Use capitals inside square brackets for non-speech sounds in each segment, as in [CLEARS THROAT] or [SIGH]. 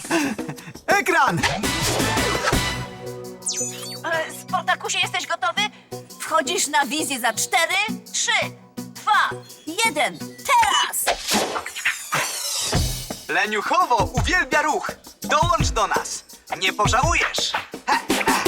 [LAUGHS] Ekran! E, Sportakusie, jesteś gotowy? Wchodzisz na wizję za cztery, trzy, dwa, jeden. Teraz! Leniuchowo uwielbia ruch. Dołącz do nas. Nie pożałujesz. [LAUGHS]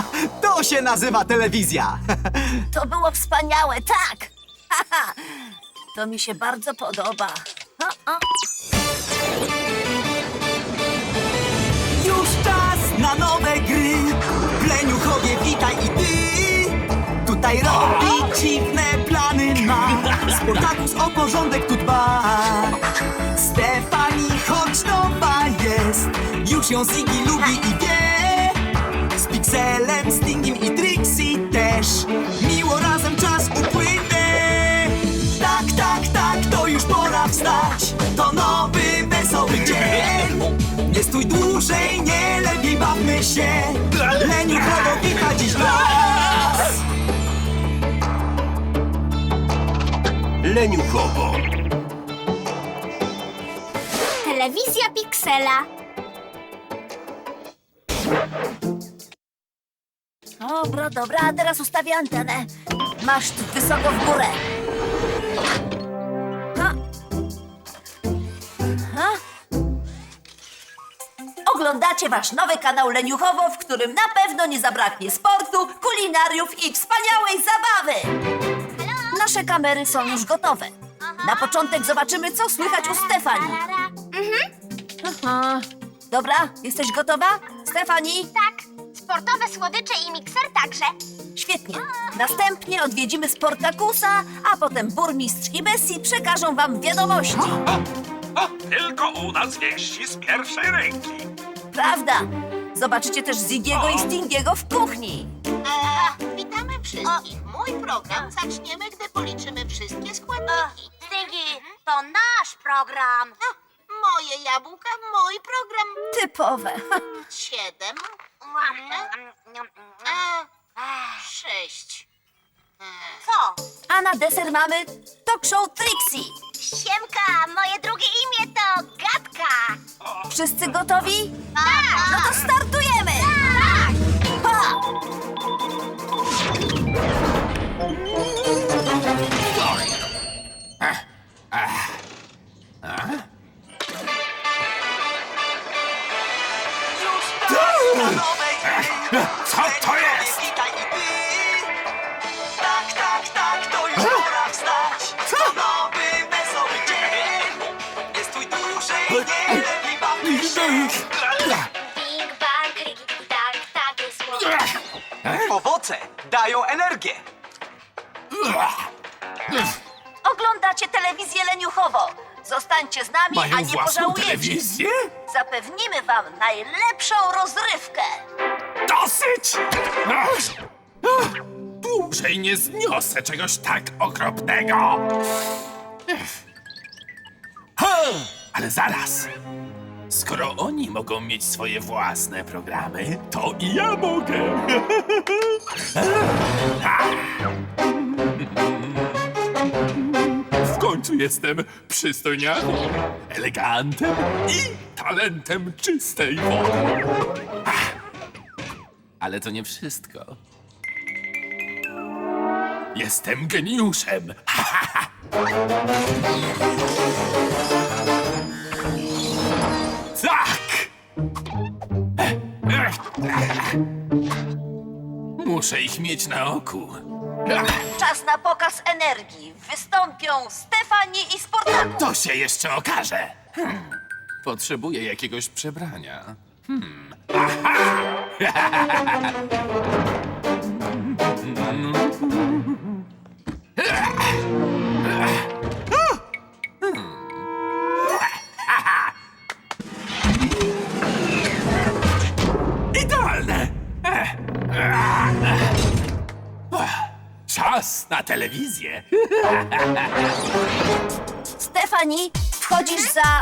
[LAUGHS] To się nazywa telewizja. To było wspaniałe, tak! Haha, [LAUGHS] to mi się bardzo podoba. O, o. Już czas na nowe gry. Pleniuchowie, witaj i ty. Tutaj robi dziwne plany ma. Sportakus o porządek tu dba. Stefani, choć nowa jest. Już ją Ziggy lubi i wie. Z Pixelem, Stingiem i Trixie też. Miło razem czas upłynie. Tak, tak, tak, to już pora wstać. To nowy, wesoły dzień. Nie stój dłużej, nie lepiej bawmy się. Leniuchowo wita dziś nas. Leniuchowo. Telewizja Pixela. Dobra, dobra, a teraz ustawię antenę. Masz tu wysoko w górę. Ha. Ha. Oglądacie wasz nowy kanał Leniuchowo, w którym na pewno nie zabraknie sportu, kulinariów i wspaniałej zabawy. Nasze kamery są już gotowe. Na początek zobaczymy, co słychać u Stefani. Aha. Dobra, jesteś gotowa? Stefani? Tak, sportowe słodycze i mikser także. Świetnie. Następnie odwiedzimy Sportakusa, a potem burmistrz i Bessie przekażą wam wiadomości. O, tylko u nas wieści z pierwszej ręki. Prawda? Zobaczycie też Zigiego i Stingiego w kuchni. E, witamy wszystkich. Mój program zaczniemy, gdy policzymy wszystkie składniki. Stingy, to nasz program. No, moje jabłka, mój program. Typowe. Siedem, e, sześć. E, Co? A na deser mamy talk show Trixie. Siemka, moje drugie imię to Gatka. Wszyscy gotowi? Tak. No to startujemy! Ha! Czas na nowe gry. Co to jest? Witaj i ty. Tak, tak, tak, to już pora wstać. To nowy, wesoły dzień. Nie stój dłużej, nie lepiej bawmy się. Bing bang, klik, tak, takie słowo. Owoce dają energię. Oglądacie telewizję leniuchowo. Zostańcie z nami, a Mają nie własną pożałujecie. telewizję? Zapewnimy wam najlepszą rozrywkę. Dosyć! Ach, ach, Dłużej nie zniosę czegoś tak okropnego. Ha, ale zaraz. Skoro oni mogą mieć swoje własne programy, to i ja mogę. [LAUGHS] końcu jestem przystojniakiem, elegantem i talentem czystej wody. Ale to nie wszystko. Jestem geniuszem. [LAUGHS] tak! Muszę ich mieć na oku. Czas na pokaz energii. Wystąpią Stefani i Sportakus. To się jeszcze okaże. Hmm. Potrzebuję jakiegoś przebrania. Hmm. Idealne! [LAUGHS] Stefani, wchodzisz za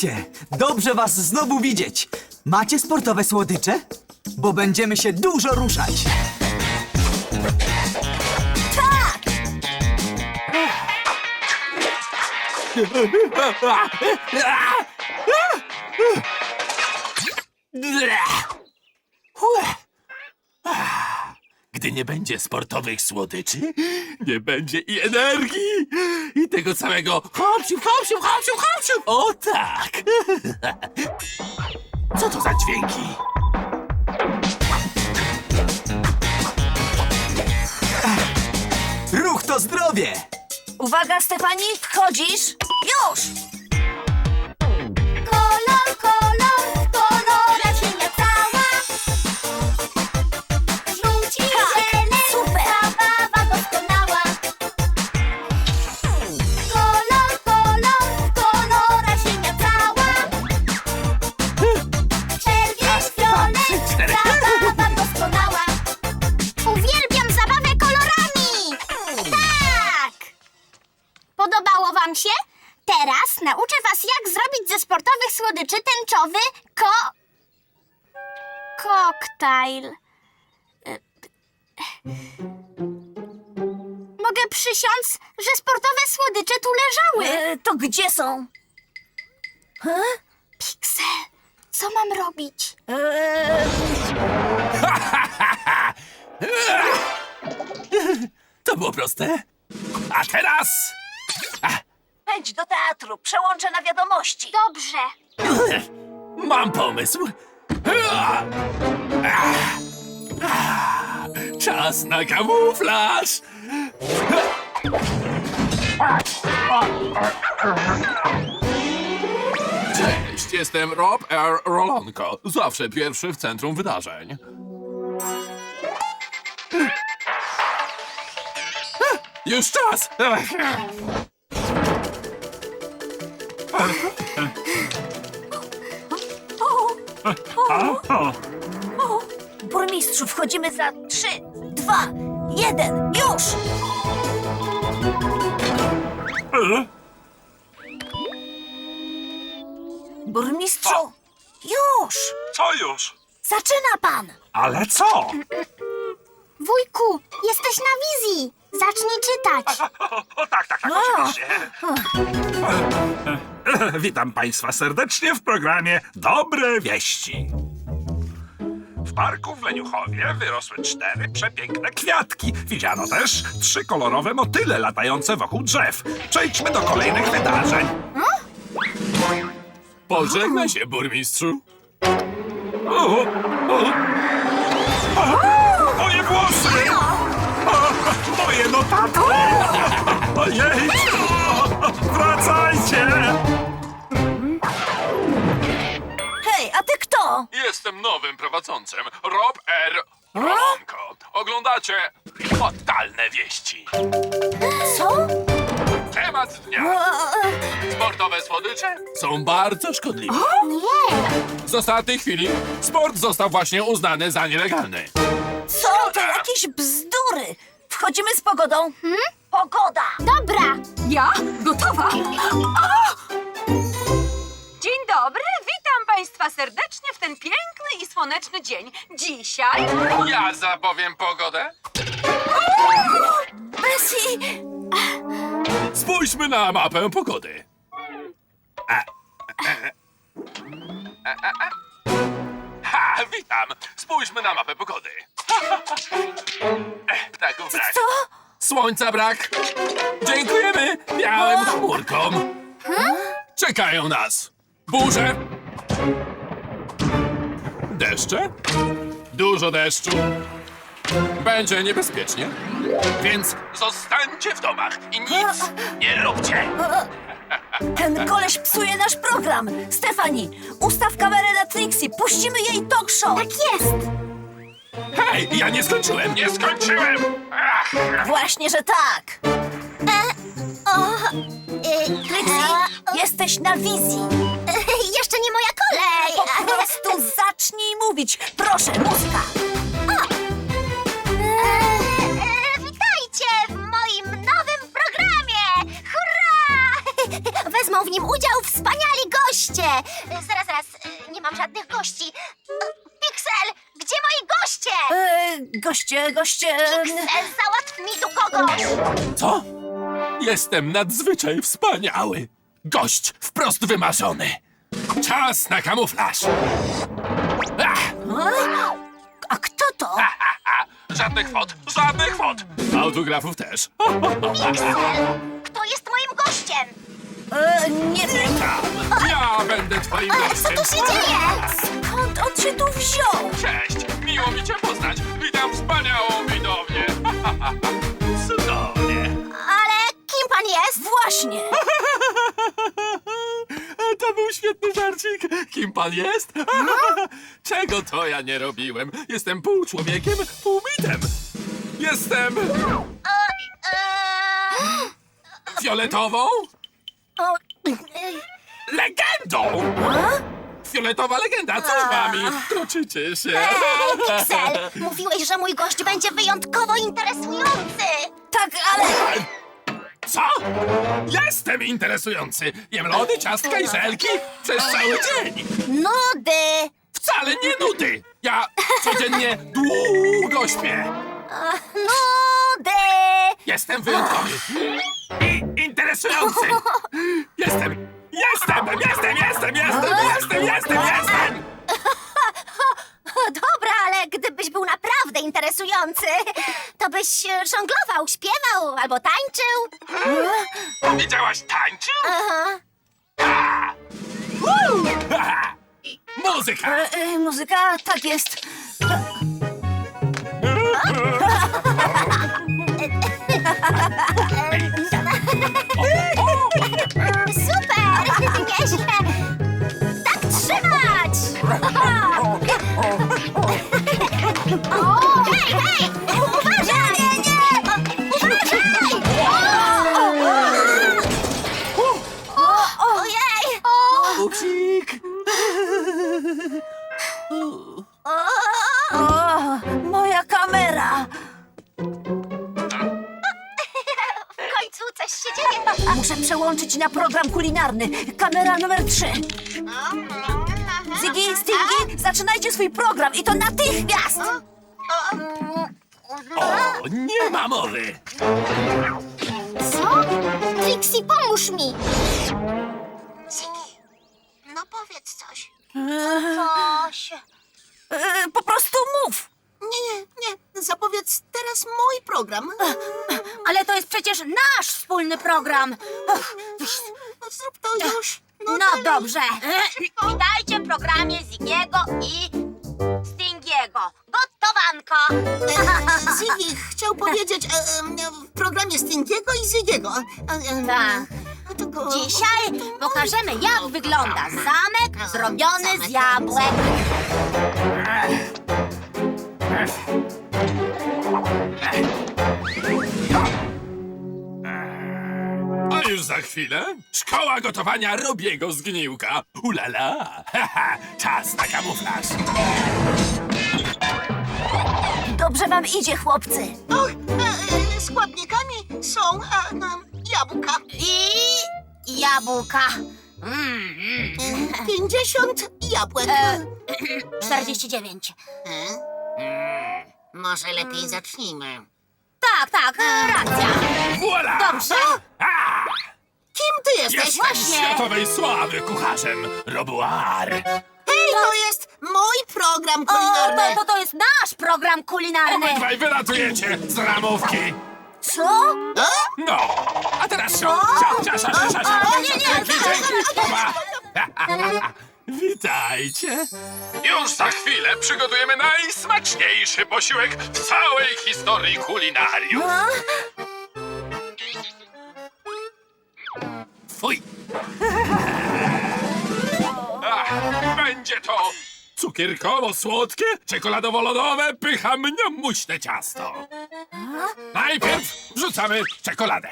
Witajcie! Dobrze was znowu widzieć. Macie sportowe słodycze? Bo będziemy się dużo ruszać. Tak! Gdy nie będzie sportowych słodyczy, nie będzie i energii, i tego całego hopsiu, hopsiu, hopsiu, hopsiu. O tak! [LAUGHS] Co to za dźwięki? Ruch to zdrowie! Uwaga, Stefani, wchodzisz już! E, Mogę przysiąc, że sportowe słodycze tu leżały. E, to gdzie są? Pixel, co mam robić? E, [LAUGHS] To było proste. A teraz... pędź do teatru, przełączę na wiadomości. Dobrze. [LAUGHS] Mam pomysł. Czas na kamuflaż. Cześć, jestem Rob R. Zawsze pierwszy w centrum wydarzeń. Już czas! Burmistrzu, wchodzimy za 3, 2, 1, już! Burmistrzu, już! Co już? Zaczyna pan! Ale co? Wujku, jesteś na wizji. Zacznij czytać. [LAUGHS] O, tak, tak, tak, oczywiście. [CLEARS THROAT] Witam Państwa serdecznie w programie Dobre Wieści. W parku w Leniuchowie wyrosły cztery przepiękne kwiatki. Widziano też trzy kolorowe motyle latające wokół drzew. Przejdźmy do kolejnych wydarzeń. Pożegnaj się, burmistrzu. O, o, o, moje włosy! O, moje notatki! Ojej! Wracajcie! Jestem nowym prowadzącym, Rob R. Rolonko. Oglądacie fatalne wieści. Co? Temat dnia. Sportowe słodycze są bardzo szkodliwe. Nie. Z ostatniej chwili sport został właśnie uznany za nielegalny. Co? To jakieś bzdury! Wchodzimy z pogodą. Hmm? Pogoda! Dobra. Ja? Gotowa? Dzień dobry, witam Państwa serdecznie w ten piękny i słoneczny dzień. Dzisiaj Ja zapowiem pogodę. Bessie! Spójrzmy na mapę pogody. Ha, witam. Spójrzmy na mapę pogody. E, Ptaków brak. Co? Słońca brak. Dziękujemy białym chmurkom. Czekają nas burze, deszcze, dużo deszczu. Będzie niebezpiecznie, więc zostańcie w domach i nic nie róbcie. [LAUGHS] Ten koleś psuje nasz program. Stefani, ustaw kamerę na Trixie, puścimy jej talk show. Tak jest! Hej, ja nie skończyłem, nie skończyłem. Ach, Właśnie, że tak. Y, Trixie, jesteś na wizji. Jeszcze nie moja kolej! Po prostu zacznij mówić. Proszę, muzyka. E, Witajcie w moim nowym programie! Hurra! Wezmą w nim udział wspaniali goście! E, Zaraz, zaraz, e, nie mam żadnych gości. E, Pixel, gdzie moi goście? E, goście, goście... Pixel, załatw mi tu kogoś! co? Jestem nadzwyczaj wspaniały. Gość wprost wymarzony. Czas na kamuflaż. Ach, A kto to? żadnych fot, żadnych fot. Autografów też. [LAUGHS] Kto jest moim gościem? E, nie wiem. Ja będę twoim Ale co gościem. tu się dzieje? Skąd on się tu wziął? Cześć, miło mi cię poznać. Witam wspaniałą widownię. [LAUGHS] jest? Właśnie. [LAUGHS] To był świetny żarcik. Kim pan jest? [LAUGHS] Czego to ja nie robiłem? Jestem pół człowiekiem, pół mitem. Jestem Eee, fioletową o, legendą. Fioletowa legenda, co z wami? Troczycie się. Ej, Pixel! [LAUGHS] Mówiłeś, że mój gość będzie wyjątkowo interesujący! Tak, ale... Co? Jestem interesujący. Jem lody, ciastka i żelki przez cały dzień. Nudy! Wcale nie nudy. Ja codziennie długo śpię. Nudy! Jestem wyjątkowy. I interesujący. Jestem, jestem, jestem, jestem, jestem, jestem, jestem, jestem. [LAUGHS] Dobra, ale gdybyś był naprawdę interesujący, to byś e, żonglował, śpiewał albo tańczył. Widziałaś tańczył? Aha. Ha! [LAUGHS] Muzyka. E, e, muzyka, tak jest. Super! Nieźle! Tak trzymać! [LAUGHS] O, hej, hej! Uważaj! Nie, nie! Uważaj! Ojej! Upsik. O, moja kamera. W końcu coś się dzieje. Muszę przełączyć na program kulinarny. Kamera numer 3. Ziggy, Stingy, zaczynajcie swój program i to natychmiast! Nie ma mowy. Co? Trixie, pomóż mi! Ziggy, no powiedz coś. Coś. E, po prostu mów! Nie, nie, nie. Zapowiedz teraz mój program. Ale to jest przecież nasz wspólny program. Zrób to już. No dalej. dobrze. Witajcie w programie Zigiego i Stingiego. Gotowanko. [LAUGHS] Ziggy chciał powiedzieć e, e, w programie Stingiego i Ziggiego. E, e, Tak. Dzisiaj pokażemy, jak wygląda zamek zrobiony z jabłek. A już za chwilę szkoła gotowania Robiego Zgniłka. Ulala, [LAUGHS] haha, czas na kamuflaż. Dobrze wam idzie, chłopcy. O, e, e, składnikami są e, no, jabłka. I jabłka. Mm, mm. 50 jabłek. E, [CLEARS THROAT] 49. Może lepiej zacznijmy. Tak, tak, e, racja. Voila! Dobrze. A! kim ty jesteś? Jestem światowej sławy kucharzem Robuar. To jest mój program O, kulinarny. to, to, to jest nasz program kulinarny. Obydwaj wylatujecie z ramówki. Co? No, a teraz się. Sia, sia, sia, sia, sia, sia. nie, nie, Dzięki, dzięki. Pa. Witajcie. Już za chwilę przygotujemy najsmaczniejszy posiłek w całej historii kulinarium. Fuj. Będzie to cukierkowo-słodkie, czekoladowo-lodowe, pycha muśne ciasto. Najpierw wrzucamy czekoladę.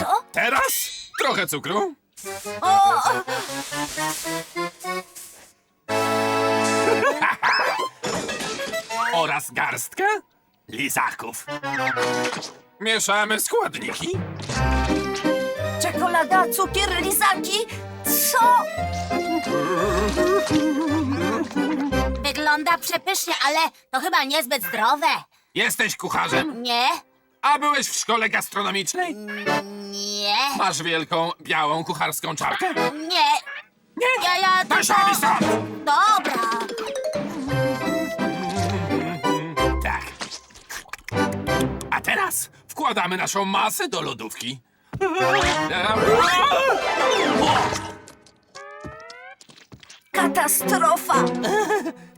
Co? Teraz trochę cukru. [LAUGHS] Oraz garstkę lizaków. Mieszamy składniki. Czekolada, cukier, lizaki? Co? Wygląda przepysznie, ale to chyba niezbyt zdrowe. Jesteś kucharzem? Nie? A byłeś w szkole gastronomicznej? Nie. Masz wielką, białą kucharską czapkę? Nie. Nie? Ja, ja, to, To mi stąd! Dobra. Tak. A teraz wkładamy naszą masę do lodówki. Katastrofa! [LAUGHS]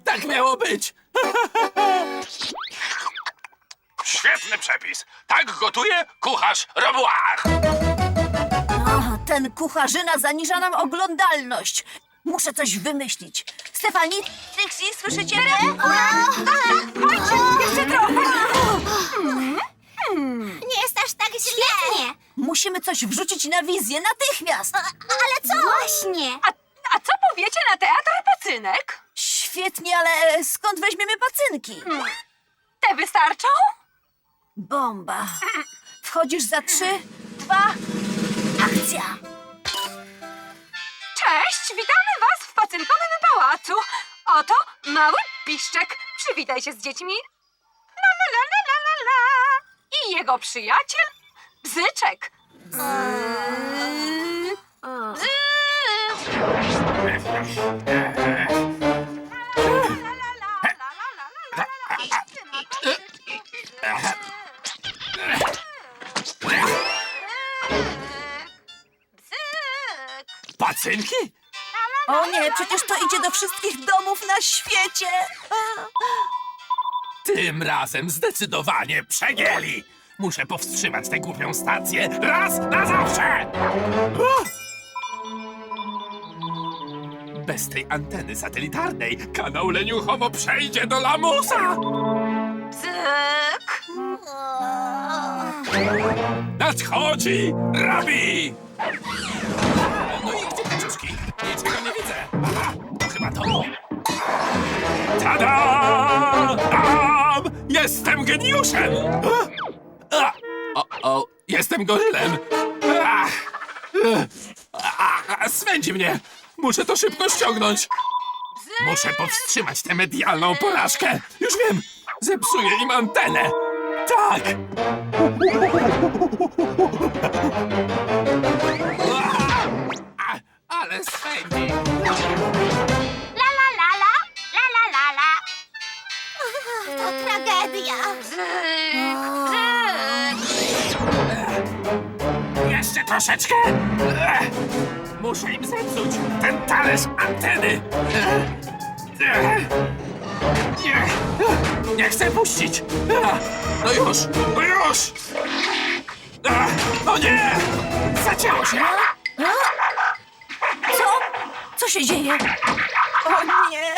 Tak miało być. [LAUGHS] Świetny przepis. Tak gotuje kucharz Robuar. O, ten kucharzyna zaniża nam oglądalność. Muszę coś wymyślić. Stefani, Trixie, słyszycie mnie? Chodźcie, jeszcze trochę. Nie jest aż tak źle. Musimy coś wrzucić na wizję natychmiast. Ale co? Właśnie. A, a co powiecie na teatr pacynek? Świetnie, ale skąd weźmiemy pacynki? Te wystarczą? Bomba. Wchodzisz za trzy, dwa, akcja. Cześć, witamy was w pacynkowym pałacu. Oto mały piszczek. Przywitaj się z dziećmi. La la la la la la la. I jego przyjaciel, Bzyczek. Bzy. Pacynki? O nie, przecież to idzie do wszystkich domów na świecie. Tym razem zdecydowanie przegięli. Muszę powstrzymać tę głupią stację raz na zawsze! Bez tej anteny satelitarnej kanał leniuchowo przejdzie do lamusa! Bzyk. Nadchodzi Rabi! No i gdzie kaczuszki? Niczego nie widzę. Aha, to chyba to. Tada! Jestem geniuszem! A! O, o, jestem gorylem! Ach! Ach, swędzi mnie! Muszę to szybko ściągnąć! Muszę powstrzymać tę medialną porażkę! Już wiem! Zepsuję im antenę! Tak! A, ale swędzi! La la la la. La la la la. To tragedia. Jeszcze troszeczkę! Ech, Muszę im zepsuć ten talerz anteny! Nie, nie chcę puścić! No już, no już! No nie! Zacięło się! Co? Co się dzieje? O nie!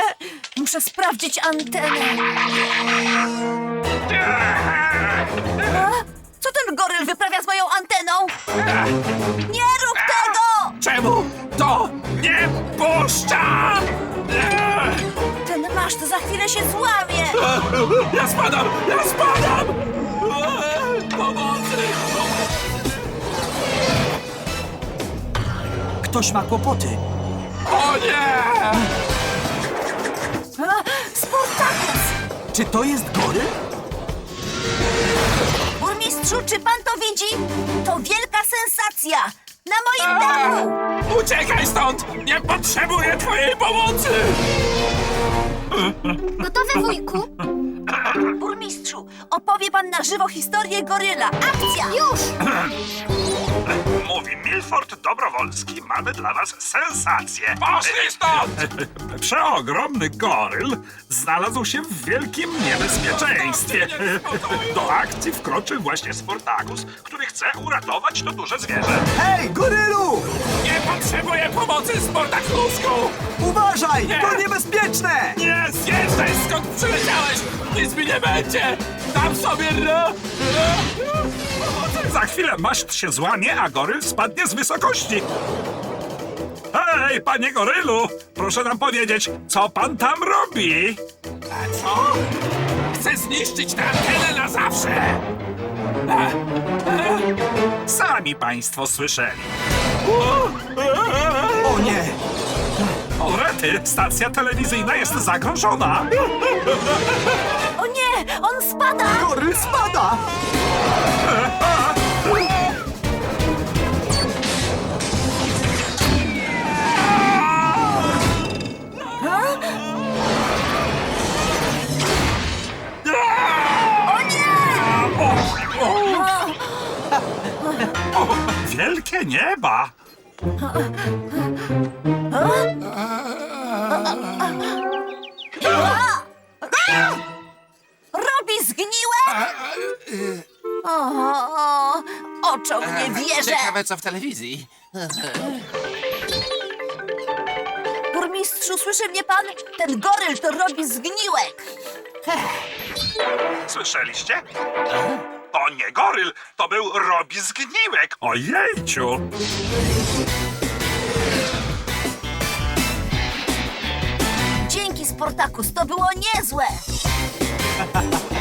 Muszę sprawdzić antenę. Co ten goryl wyprawia z moją anteną? Nie rób tego! Czemu to nie puszcza? Ten maszt za chwilę się złamie. [LAUGHS] Ja spadam! Ja spadam! Pomocy! Ktoś ma kłopoty. O nie! A, Sportakus! Czy to jest goryl? Burmistrzu, czy pan to widzi? To wielka sensacja! Na moim dachu! Uciekaj stąd! Nie potrzebuję twojej pomocy! Gotowy, wujku? Burmistrzu, opowie pan na żywo historię goryla. Akcja! Już! [CLEARS THROAT] Mówi Milford Dobrowolski, mamy dla was sensację. Poszli stąd! [LAUGHS] Przeogromny goryl znalazł się w wielkim niebezpieczeństwie. Do akcji wkroczył właśnie Sportakus, który chce uratować to duże zwierzę. Hej, gorylu! Nie potrzebuję pomocy, Sportakusku! Uważaj, Nie. to niebezpieczne! Nie zjeżdżaj skąd przyleciałeś! Nic mi nie będzie! Dam sobie ro... Za chwilę maszt się złamie, a goryl spadnie z wysokości. Hej, panie gorylu, proszę nam powiedzieć, co pan tam robi? A co? Chcę zniszczyć tę antenę na zawsze! Sami państwo słyszeli. O nie! O rety, stacja telewizyjna jest zagrożona. Spada! Goryl spada! Wielkie nieba. Robi O, oczom nie wierzę! Ciekawe co w telewizji. Burmistrzu, słyszy mnie pan? Ten goryl to robi zgniłek! Słyszeliście? To nie goryl, to był Robi Zgniłek. Ojejciu. Dzięki, Sportakus, to było niezłe! [LAUGHS]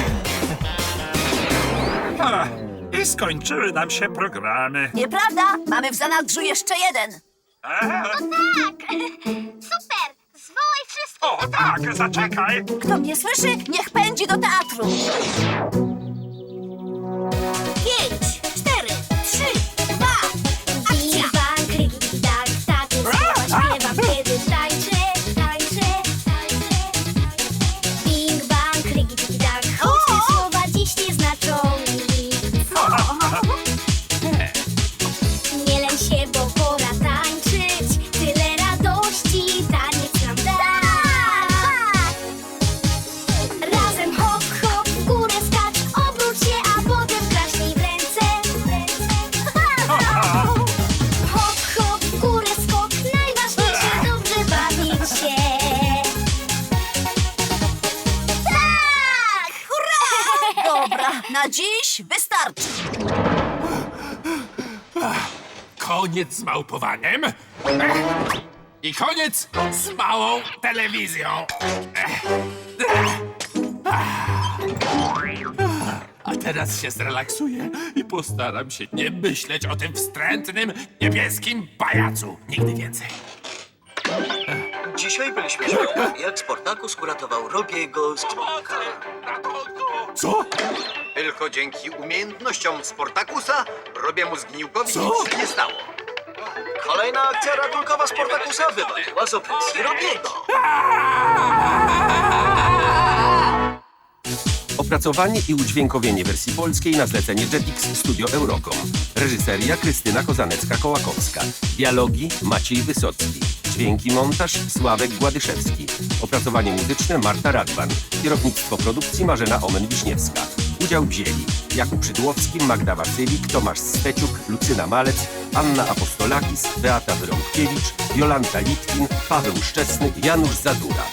Ha, I skończyły nam się programy. Nieprawda? Mamy w zanadrzu jeszcze jeden. Eee, Super! Zwołaj wszystkich! o tak, zaczekaj. Kto mnie słyszy, niech pędzi do teatru. Na dziś wystarczy. Koniec z małpowaniem. Ech. I koniec z małą telewizją. Ech. A teraz się zrelaksuję i postaram się nie myśleć o tym wstrętnym, niebieskim pajacu. Nigdy więcej. Dzisiaj byliśmy świadkami, jak Sportakus uratował Robiego z Członka. Co? Tylko dzięki umiejętnościom Sportakusa Robiemu zgniłkowi Co? nic się nie stało. Kolejna akcja ratunkowa Sportakusa wypadła z opresji Robiego. Opracowanie i udźwiękowienie wersji polskiej na zlecenie Jetix Studio Eurocom. Reżyseria Krystyna Kozanecka-Kołakowska. Dialogi Maciej Wysocki. Dźwięki montaż Sławek Gładyszewski. Opracowanie muzyczne Marta Radwan. Kierownictwo produkcji Marzena Omen-Wiśniewska. Udział wzięli Jakub Szydłowski, Magda Wasylik, Tomasz Steciuk, Lucyna Malec, Anna Apostolakis, Beata Wyrąbkiewicz, Jolanta Litwin, Paweł Szczesny, Janusz Zadura.